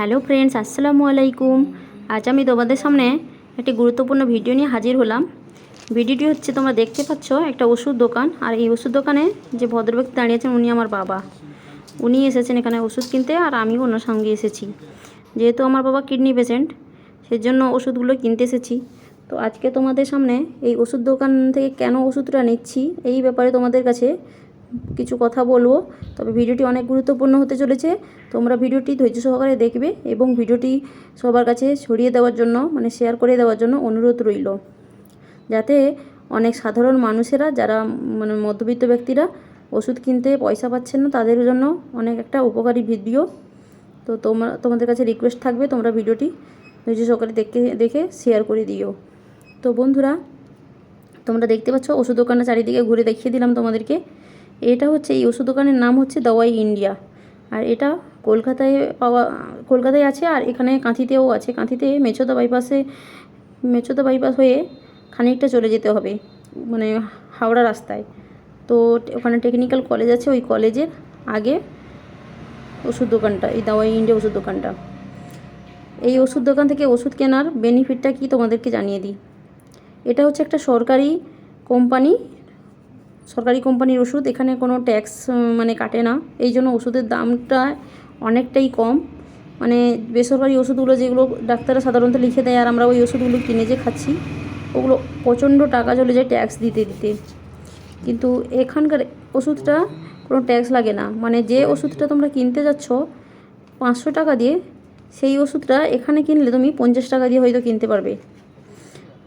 Hello friends, আসসালামু আলাইকুম। আজ আমি তোমাদের সামনে একটি গুরুত্বপূর্ণ ভিডিও নিয়ে হাজির হলাম। ভিডিওটি হচ্ছে, তোমরা দেখতে পাচ্ছ একটা ওষুধ দোকান, আর এই ওষুধ দোকানে যে ভদ্রব্যক্তি দাঁড়িয়েছেন উনি আমার বাবা। উনি এসেছেন এখানে ওষুধ কিনতে, আর আমিও ওনার সঙ্গে এসেছি। যেহেতু আমার বাবা কিডনি পেশেন্ট, সেজন্য ওষুধগুলো কিনতে এসেছি। তো আজকে তোমাদের সামনে এই ওষুধ দোকান থেকে কেন ওষুধটা নিচ্ছি, এই ব্যাপারে তোমাদের কাছে কিছু কথা বলব। তবে ভিডিওটি অনেক গুরুত্বপূর্ণ হতে চলেছে। তোমরা ভিডিওটি ধৈর্য সহকারে দেখবে এবং ভিডিওটি সবার কাছে ছড়িয়ে দেওয়ার জন্য মানে শেয়ার করে দেওয়ার জন্য অনুরোধ রইল। যাতে অনেক সাধারণ মানুষেরা, যারা মানে মধ্যবিত্ত ব্যক্তিরা ওষুধ কিনতে পয়সা পাচ্ছেন না, তাদের জন্য অনেক একটা উপকারী ভিডিও। তো তোমরা, তোমাদের কাছে রিকোয়েস্ট থাকবে, তোমরা ভিডিওটি ধৈর্য সহকারে দেখে দেখে শেয়ার করে দিও। তো বন্ধুরা, তোমরা দেখতে পাচ্ছ, ওষুধ দোকানের চারিদিকে ঘুরে দেখিয়ে দিলাম তোমাদেরকে। এটা হচ্ছে এই ওষুধ দোকানের নাম হচ্ছে দাওয়াই ইন্ডিয়া। আর এটা কলকাতায় পাওয়া, কলকাতায় আছে আর এখানে কাঁথিতেও আছে। কাঁথিতে মেছোদা বাইপাসে, মেছোদা বাইপাস হয়ে খানিকটা চলে যেতে হবে মানে হাওড়া রাস্তায়। তো ওখানে টেকনিক্যাল কলেজ আছে, ওই কলেজের আগে ওষুধ দোকানটা, এই দাওয়াই ইন্ডিয়া ওষুধ দোকানটা। এই ওষুধ দোকান থেকে ওষুধ কেনার বেনিফিটটা কি তোমাদেরকে জানিয়ে দিই। এটা হচ্ছে একটা সরকারি কোম্পানি সরকারি কোম্পানির ওষুধ, এখানে কোনো ট্যাক্স মানে কাটে না। এই জন্য ওষুধের দামটা অনেকটাই কম। মানে বেসরকারি ওষুধগুলো যেগুলো ডাক্তাররা সাধারণত লিখে দেয়, আর আমরা ওই ওষুধগুলো কিনে যে খাচ্ছি, ওগুলো প্রচণ্ড টাকা চলে যায় ট্যাক্স দিতে দিতে। কিন্তু এখানকার ওষুধটা কোনো ট্যাক্স লাগে না। মানে যে ওষুধটা তোমরা কিনতে যাচ্ছ, পাঁচশো টাকা দিয়ে, সেই ওষুধটা এখানে কিনলে তুমি পঞ্চাশ টাকা দিয়ে হয়তো কিনতে পারবে।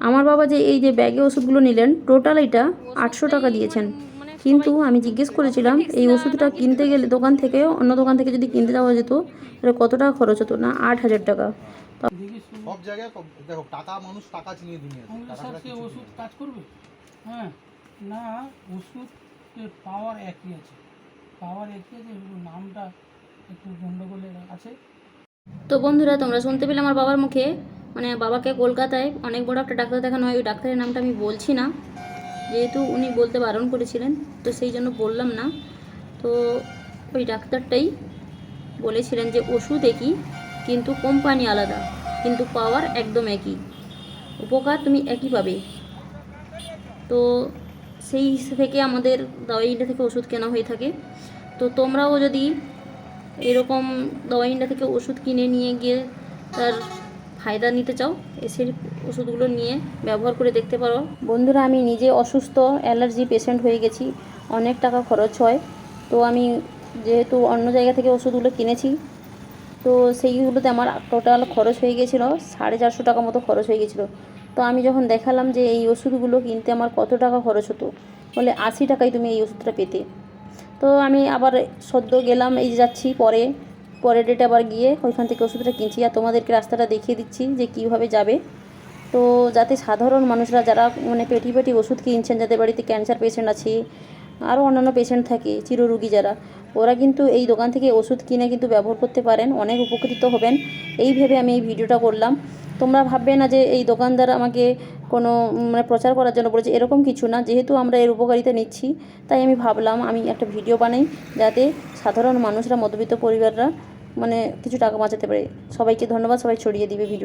আমার বাবা যে এই যে ব্যাগে ওষুধগুলো নিলেন টোটাল এটা আটশো টাকা দিয়েছেন। কিন্তু আমি জিজ্ঞেস করেছিলাম এই ওষুধটা কিনতে গেলে দোকান থেকে অন্য দোকান থেকে যদি কিনতে যাওয়া যেত তাহলে কত টাকা খরচ হতো? না আট হাজার টাকা। সব জায়গায় দেখো টাকা মানুষ টাকা চিনিয়ে ওষুধ কাজ করবে? হ্যাঁ। না ওষুধের পাওয়ার একই আছে। পাওয়ার একই আছে নামটা একটু গন্ডগোলের আছে। তো বন্ধুরা তোমরা শুনতে পেলে আমার বাবার মুখে। মানে বাবাকে কলকাতায় অনেক বড় একটা ডাক্তার দেখানো হয়। ওই ডাক্তারের নামটা আমি বলছি না। যেহেতু উনি বলতে বারণ করেছিলেন, তো সেই জন্য বললাম না। তো ওই ডাক্তারটাই বলেছিলেন যে, ওষুধ একই, কিন্তু কোম্পানি আলাদা, কিন্তু পাওয়ার একদম একই। উপকার তুমি একই পাবে। তো সেই থেকে আমাদের দাওয়াই ইন্ডিয়া থেকে ওষুধ কেনা হয়ে থাকে। তো তোমরাও যদি এরকম দাওয়াই ইন্ডিয়া থেকে ওষুধ কিনে নিয়ে গিয়ে তার ফায়দা নিতে চাও এসে ওষুধগুলো নিয়ে ব্যবহার করে দেখতে পারো। বন্ধুরা, আমি নিজে অসুস্থ, অ্যালার্জি পেশেন্ট হয়ে গেছি, অনেক টাকা খরচ হয়। তো আমি যেহেতু অন্য জায়গা থেকে ওষুধগুলো কিনেছি, তো সেইগুলোতে আমার টোটাল খরচ হয়ে গেছিল সাড়ে চারশো টাকা মতো খরচ হয়ে গেছিল। তো আমি যখন দেখালাম যে এই ওষুধগুলো কিনতে আমার কত টাকা খরচ হতো, বলে আশি টাকায় তুমি এই ওষুধটা পেতে। তো আমি আবার সদ্য গেলাম, এই যাচ্ছি পরে পরের ডেটে আবার গিয়ে ওইখান থেকে ওষুধটা কিনছি আর তোমাদেরকে রাস্তাটা দেখিয়ে দিচ্ছি যে কীভাবে যাবে। তো যাতে সাধারণ মানুষরা যারা মানে পেটি পেটি ওষুধ কিনছেন, যাদের বাড়িতে ক্যান্সার পেশেন্ট আছে আরও অন্যান্য পেশেন্ট থাকে, চিররোগী যারা, ওরা কিন্তু এই দোকান থেকে ওষুধ কিনে কিন্তু ব্যবহার করতে পারেন, অনেক উপকৃত হবেন। এই ভেবে আমি এই ভিডিওটা করলাম। তোমরা ভাববে না যে এই দোকানদার আমাকে কোনো মানে প্রচার করার জন্য বলেছে, এরকম কিছু না। যেহেতু আমরা এর উপকারিতা নিচ্ছি, তাই আমি ভাবলাম আমি একটা ভিডিও বানাই, যাতে সাধারণ মানুষরা, মধ্যবিত্ত পরিবাররা মানে কিছু টাকা বাঁচাতে পারে। সবাইকে ধন্যবাদ সবাই ছড়িয়ে দিবে ভিডিও